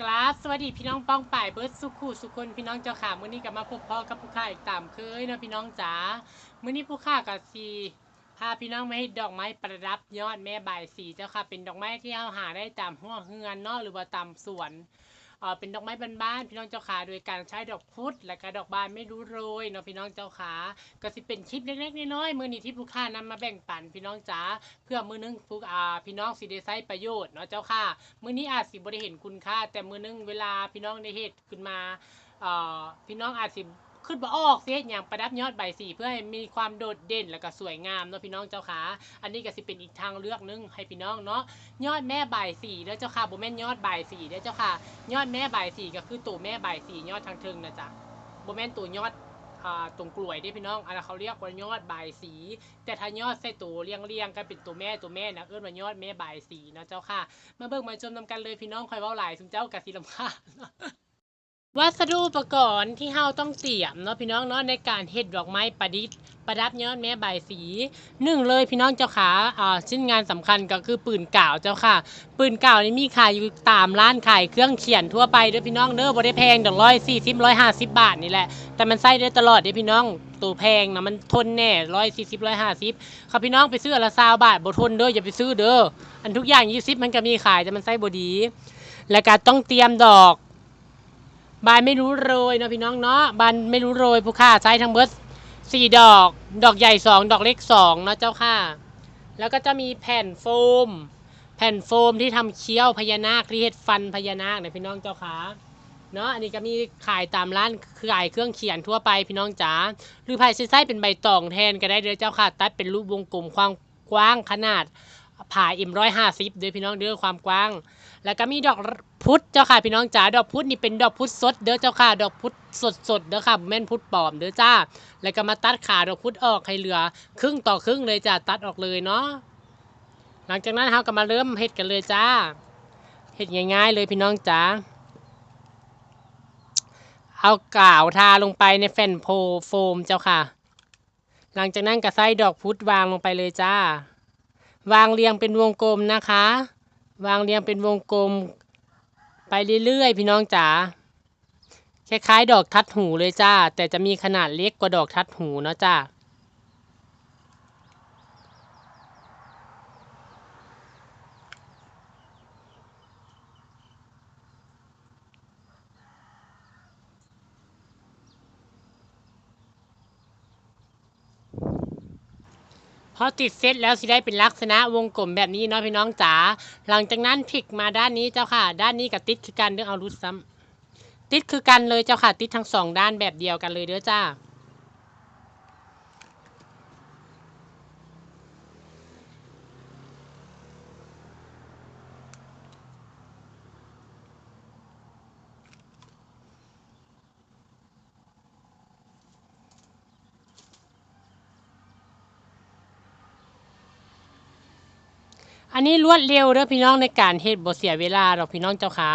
กราบสวัสดีพี่น้องป้องป่ายเบิร์ดสุขุสุคนพี่น้องเจ้าขามื้อนี้กับมาพบพ่อกับผู้ค่าอีกตามเคยนะพี่น้องจ๋ามื้อนี้ผู้ค่ากับสีพาพี่น้องมาให้ดอกไม้ประดับยอดแม่ใบสีเจ้าค่ะเป็นดอกไม้ที่เราหาได้ตามห้วงเฮือนเนาะหรือว่าตามสวน เออเป็นดอกไม้บ้านๆพี่น้องเจ้าขาโดยการใช้ดอกพุธและก็ดอกบานไม่รู้โรยเนาะพี่น้องเจ้าขาก็สิเป็นคลิปเล็กๆน้อยๆมือนี้ที่ผู้ค่านำมาแบ่งปันพี่น้องจ๋าเพื่อมือนึงผู้อ่าพี่น้องสิได้ใช้ประโยชน์เนาะเจ้าค่ะมือนี้อาจสิบ่ได้เห็นคุณค่า แต่มือนึงเวลาพี่น้องได้เฮ็ดขึ้นมาอ่อพี่น้องอาจสิ ขึ้นบ่ออกเสียอย่างประดับยอดใบสีเพื่อให้มีความโดดเด่นแล้วก็สวยงามเนาะพี่น้องเจ้าขาอันนี้ก็สิเป็นอีกทางเลือกหนึงให้พี่น้องเนาะยอดแม่ใบสีเด้อเจ้าค่ะบ่แม่นยอดใบสีเด้อเจ้าค่ะ ยอดแม่ใบสีก็คือตัวแม่ใบสียอดทางเทิงนะจ๊ะบ่แม่นตัวยอดตรงกล้วยเด้พี่น้องอันนั้นเขาเรียกว่ายอดใบสี แต่ถ้ายอดใส่ตัวเรียงเรียงๆกันเป็นตัวแม่ตัวแม่นะเอิ้นว่ายอดแม่ใบสีเนาะเจ้าค่ะ มาเบิ่งมาชมนำกันเลยพี่น้องคอยเว้าหลายสุมเจ้ากะสิลำคา วัสดุอุปกรณ์ที่เฮาต้องเตรียมเนาะพี่น้องเนาะในการเฮ็ดดอกไม้ประดิษฐ์ประดับยอดแม่ใบสีหนึ่งเลยพี่น้องเจ้าขาอ่าชิ้นงานสำคัญก็คือปืนกาวเจ้าค่ะ ปืนกาวนี่มีขายอยู่ตามร้านขายเครื่องเขียนทั่วไปเด้อพี่น้องเด้อบ่ได้แพงดอกร้อยสี่สิบร้อยห้าสิบบาทนี่แหละแต่มันใช้ได้ตลอดเด้อพี่น้องตัวแพงนะมันทนแน่ร้อยสี่สิบร้อยห้าสิบครับพี่น้องไปซื้อละซาวบาทบ่ทนเด้ออย่าไปซื้อเด้ออันทุกอย่างยี่สิบมันก็มีขายแต่มันใช้บ่ดี แล้วก็ต้องเตรียมดอก บานไม่รู้โรยเนาะพี่น้องเนาะบานไม่รู้โรยผู้ค่าใช้ทั้งเบิร์ดสี่ดอก ดอกใหญ่สองดอกเล็กสองเนาะเจ้าค่ะ แล้วก็จะมีแผ่นโฟม แผ่นโฟมที่ทำเคี้ยวพญานาคที่เฮ็ดฟันพญานาคเนี่ยพี่น้องเจ้าค่ะเนาะอันนี้ก็มีขายตามร้านขายเครื่องเขียนทั่วไปพี่น้องจ๋าหรือภายใช้เป็นใบตองแทนก็ได้เด้อเจ้าค่ะ ตัดเป็นรูปวงกลมความกว้างขนาด ผ่าเอ็มร้อยห้าสิบเด้อพี่น้องเด้อความกว้าง แล้วก็มีดอกพุธเจ้าค่ะพี่น้องจ๋าดอกพุธนี่เป็นดอกพุธสดเด้อเจ้าค่ะ ดอกพุธสดสดเด้อค่ะแม่นพุธปลอมเด้อจ้า แล้วก็มาตัดขาดอกพุธออกให้เหลือ ครึ่งต่อครึ่งเลยจ้าตัดออกเลยเนาะหลังจากนั้นเราก็มาเริ่มเฮ็ดกันเลยจ้าเฮ็ดง่ายๆเลยพี่น้องจ๋าเอากาวทาลงไปในแผ่นโพโฟมเจ้าค่ะ หลังจากนั้นก็ใส่ดอกพุธวางลงไปเลยจ้า วางเรียงเป็นวงกลมนะคะ วางเรียงเป็นวงกลม ไปเรื่อยๆ พี่น้องจ๋าคล้ายๆ ดอกทัดหูเลยจ้า แต่จะมีขนาดเล็กกว่าดอกทัดหูเนาะจ้า อติดเซตแล้วสิได้เป็นลักษณะวงกลมแบบนี้เนาะพี่น้องจ๋าหลังจากนั้นพลิกมาด้านนี้เจ้าค่ะ ด้านนี้กับติดคือกันเรื่องเอารุดซ้ำติดคือกันเลยเจ้าค่ะ ติดทั้งสองด้านแบบเดียวกันเลยเด้อจ้า อันนี้รวดเร็วเด้อพี่น้องในการเฮ็ดบ่เสียเวลาดอกพี่น้องเจ้าค่ะ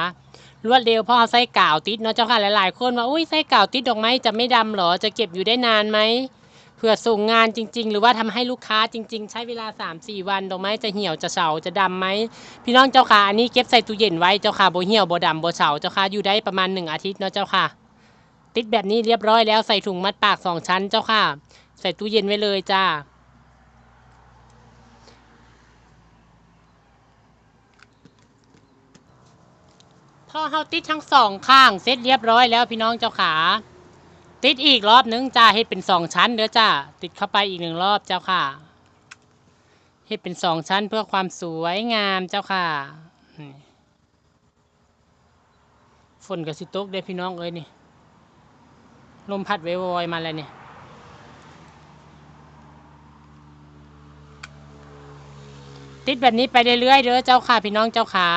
รวดเร็วเพราะเอาใส่กาวติดเนาะเจ้าค่ะหลายๆคนว่าอุ้ยใส่กาวติดดอกไม้จะไม่ดำหรอจะเก็บอยู่ได้นานไหมเพื่อส่งงานจริง ๆ หรือว่าทำให้ลูกค้าจริง ๆ ใช้เวลา 3-4 วันดอกไม้จะเหี่ยวจะเฉาจะดำไหมพี่น้องเจ้าค่ะอันนี้เก็บใส่ตู้เย็นไว้เจ้าค่ะบ่เหี่ยวบ่ดำบ่เฉาเจ้าค่ะอยู่ได้ประมาณหนึ่งอาทิตย์เนาะเจ้าค่ะ ติดแบบนี้เรียบร้อยแล้วใส่ถุงมัดปากสองชั้นเจ้าค่ะ ใส่ตู้เย็นไว้เลยจ้า พอเฮาติดทั้งสองข้างเสร็จเรียบร้อยแล้วพี่น้องเจ้าขา ติดอีกรอบนึงจ้าเฮ็ดเป็นสองชั้นเด้อจ้าติดเข้าไปอีกหนึ่งรอบเจ้าค่ะเฮ็ดเป็นสองชั้นเพื่อความสวยงามเจ้าค่ะฝนกับสิตกได้พี่น้องเอ้ยนี่ลมพัดไวอยมาแล้วเนี่ยติดแบบนี้ไปเรื่อยๆเด้อเจ้าค่ะพี่น้องเจ้าขา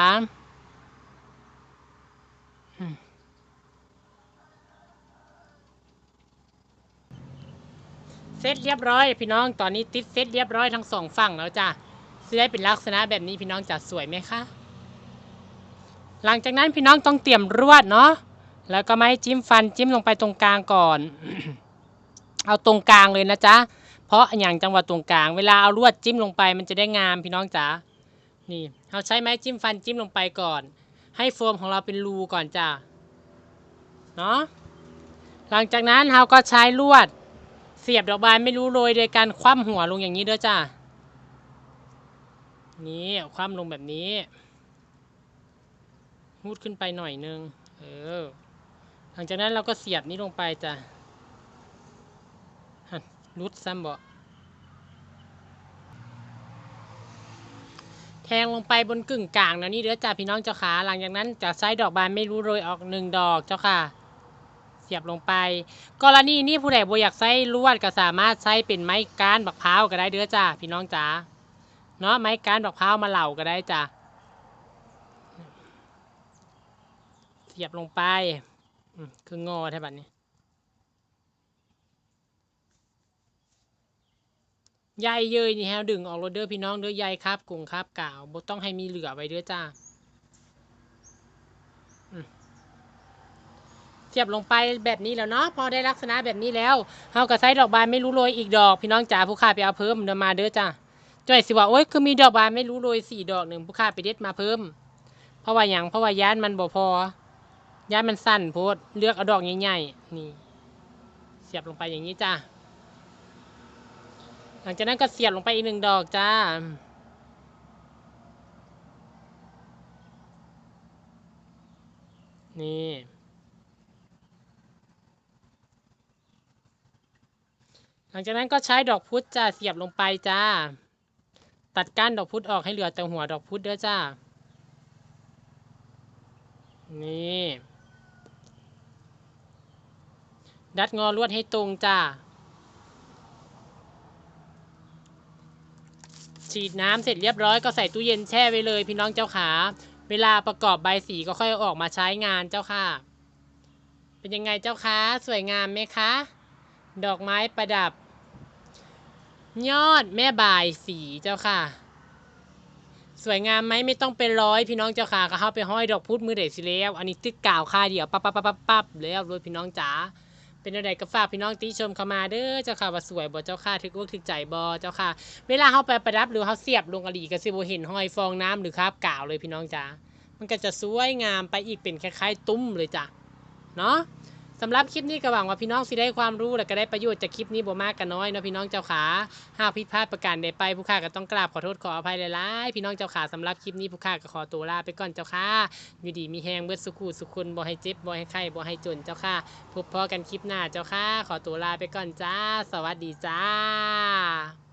เสร็จเรียบร้อย พี่น้องตอนนี้ติดเสร็จเรียบร้อยทั้งสองฝั่งแล้วจ้ะจะได้เป็นลักษณะแบบนี้พี่น้องจะสวยไหมคะหลังจากนั้นพี่น้องต้องเตรียมรวดเนาะแล้วก็ไม้จิ้มฟันจิ้มลงไปตรงกลางก่อน เอาตรงกลางเลยนะจ๊ะเพราะอย่างจังหวะตรงกลาง เวลาเอาลวดจิ้มลงไปมันจะได้งามพี่น้องจ๋านี่เราใช้ไม้จิ้มฟันจิ้มลงไปก่อน ให้โฟมของเราเป็นรูก่อนจ้ะเนาะหลังจากนั้นเราก็ใช้ลวด เสียบดอกบานไม่รู้โรยโดยการคว่ำหัวลงอย่างนี้เด้อจ้ะนี่คว่ำลงแบบนี้มูดขึ้นไปหน่อยนึง เออ หลังจากนั้นเราก็เสียบนี้ลงไปจ้ะรุดซ้ำบ่แทงลงไปบนกึ่งกลางนะนี่เด้อจ้าพี่น้องเจ้าขาหลังจากนั้นจะใช้ดอกบานไม่รู้โรยออกหนึ่งดอกเจ้าค่ะ เสียบลงไป กรณีนี้ผู้ใดบ่อยากใช้ลวดก็สามารถใช้เป็นไม้ก้านบักพร้าวก็ได้เด้อจ้าพี่น้องจ๋าเนาะไม้ก้านบักพร้าวมาเหล่าก็ได้จ้ะเสียบลงไปคืองอแท่บัดนี้ใยเยยนี่ฮวดึงออกรถเด้อพี่น้องเด้อใยครับกุ่งครับกาวบ่ต้องให้มีเหลือไว้เด้อจ้าอื เสียบลงไปแบบนี้แล้วเนาะพอได้ลักษณะแบบนี้แล้วเฮาก็ใช้ดอกบานไม่รู้โรยอีกดอก พี่น้องจ๋าผู้ค้าไปเอาเพิ่มเดินมาเด้อจ้าจ้อยสิว่าโอ๊ยคือมีดอกบานไม่รู้โรยสี่ดอกหนึ่งผู้ค้าไปเด็ดมาเพิ่ม เพราะว่าหยังเพราะว่าย้านมันบ่พอย่านมันสั้นโพดเลือกเอาดอกใหญ่ๆนี่ เสียบลงไปอย่างนี้จ้าหลังจากนั้นก็เสียบลงไปอีกหนึ่งดอกจ้านี่ ลังจากนั้นก็ใช้ดอกพุธจ้าเสียบลงไปจ้า ตัดก้านดอกพุธออกให้เหลือแต่หัวดอกพุธเด้อจ้า นี่ ดัดงอลวดให้ตรงจ้า ฉีดน้ำเสร็จเรียบร้อยก็ใส่ตู้เย็นแช่ไว้เลยพี่น้องเจ้าขา เวลาประกอบใบสีก็ค่อยอออกมาใช้งานเจ้าค่ะ เป็นยังไงเจ้าคะสวยงามไหมคะดอกไม้ประดับ ยอดแม่บายสีเจ้าค่ะ สวยงามไหมไม่ต้องเป็นร้อยพี่น้องเจ้าค่ะก็เข้าไปห้อยดอกพุธมือเด็ดสิแล้ว อันนี้ติ๊กกล่าวค่าเดียวปั๊บปั๊บปั๊บปั๊บปั๊บแล้วรวยพี่น้องจ๋าเป็นอะไรก็ฝากพี่น้องติชมเข้ามาเด้อเจ้าค่ะว่าสวยบ่เจ้าค่ะถึกอกถึกใจบ่เจ้าค่ะ เวลาเขาไปประดับหรือเขาเสียบลงกะหรี่ก็สิบ่เห็นห้อยฟองน้ำหรือคราบกาวเลยพี่น้องจ๋ามันก็จะสวยงามไปอีกเป็นคล้ายๆ ตุ้มเลยจ้ะเนาะ สำหรับคลิปนี้ก็หวังว่าพี่น้องสิได้ความรู้และก็ได้ประโยชน์จากคลิปนี้บ่มากก็น้อยเนาะพี่น้องเจ้าขาหากผิดพลาดประการใดไปผู้ข้าก็ต้องกราบขอโทษขออภัยหลายๆพี่น้องเจ้าขาสำหรับคลิปนี้ผู้ข้าก็ขอตัวลาไปก่อนเจ้าค่ะอยู่ดีมีแฮงเบิดสุขุสุขคนบ่ให้เจ็บบ่ให้ไข้บ่ให้จนเจ้าค่ะพบพอกันคลิปหน้าเจ้าค่ะขอตัวลาไปก่อนจ้า สวัสดีจ้า